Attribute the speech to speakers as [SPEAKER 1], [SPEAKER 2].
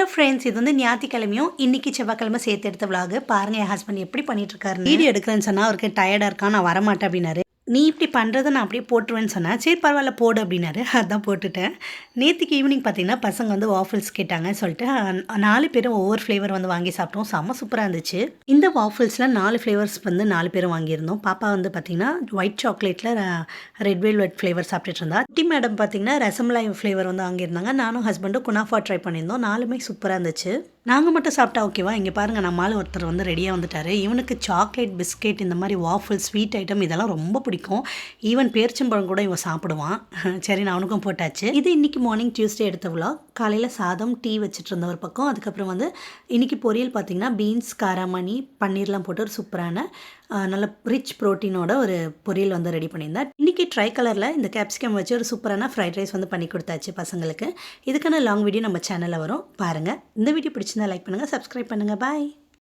[SPEAKER 1] Hello friends இது வந்து ஞாயிற்றுக்கிழமையும் இன்னைக்கு செவ்வாய்க்கிழமை சேர்த்து எடுத்த விலாகு பாருங்க என் ஹஸ்பண்ட் எப்படி பண்ணிட்டு இருக்காரு வீடியோ எடுக்கிறேன்னு சொன்னா அவருக்கு டயர்டாக இருக்கான் நான் வரமாட்டேன் அப்படின்னாரு. நீ இப்படி பண்ணுறதை நான் அப்படியே போட்டுருவேன்னு சொன்னேன் சரி பரவாயில்ல போடு அப்படின்னாரு. அதான் போட்டுட்டேன். நேற்றுக்கு ஈவினிங் பார்த்தீங்கன்னா பசங்க வந்து வாஃபிள்ஸ் கேட்டாங்க சொல்லிட்டு நாலு பேரும் ஒவ்வொரு ஃப்ளேவர் வந்து வாங்கி சாப்பிட்டோம். செம்ம சூப்பராக இருந்துச்சு. இந்த வாஃபிள்ஸில் நாலு ஃப்ளேவர்ஸ் வந்து நாலு பேரும் வாங்கியிருந்தோம். பாப்பா வந்து பார்த்தீங்கன்னா ஒயிட் சாக்லேட்டில் ரெட் வெல்வெட் ஃப்ளேவர் சாப்பிட்டுட்டு இருந்தா. குட்டி மேடம் பார்த்தீங்கன்னா ரசமலாய் ஃப்ளேவர் வந்து வாங்கியிருந்தாங்க. நானும் ஹஸ்பண்டும் குனாஃபா ட்ரை பண்ணியிருந்தோம். நாலுமே சூப்பராக இருந்துச்சு. நாங்கள் மட்டும் சாப்பிட்டா ஓகேவா? இங்கே பாருங்கள் நம்மளால் ஒருத்தர் வந்து ரெடியாக வந்துட்டார். இவனுக்கு சாக்லேட் பிஸ்கெட் இந்த மாதிரி வாஃபிள் ஸ்வீட் ஐட்டம் இதெல்லாம் ரொம்ப பிடிக்கும். ஈவன் பேரிச்சம்பழம் கூட இவன் சாப்பிடுவான். சரி நான் அவனுக்கும் போட்டாச்சு. இது இன்றைக்கி மார்னிங் டியூஸ்டே எடுத்த விழா காலையில் சாதம் டீ வச்சுட்டு இருந்த ஒரு பக்கம். அதுக்கப்புறம் வந்து இன்றைக்கி பொரியல் பார்த்தீங்கன்னா பீன்ஸ் காராமணி பன்னீர்லாம் போட்டு ஒரு சூப்பரான நல்ல ரிச் ப்ரோட்டீனோட ஒரு பொரியல் வந்து ரெடி பண்ணியிருந்தேன். இன்றைக்கி ட்ரை கலரில் இந்த கேப்சிகம் வச்சு ஒரு சூப்பரான ஃப்ரைட் ரைஸ் வந்து பண்ணி கொடுத்தாச்சு பசங்களுக்கு. இதுக்கான லாங் வீடியோ நம்ம சேனலில் வரும். பாருங்கள் இந்த வீடியோ பிடிச்சிருந்தா லைக் பண்ணுங்கள் சப்ஸ்கிரைப் பண்ணுங்கள் பாய்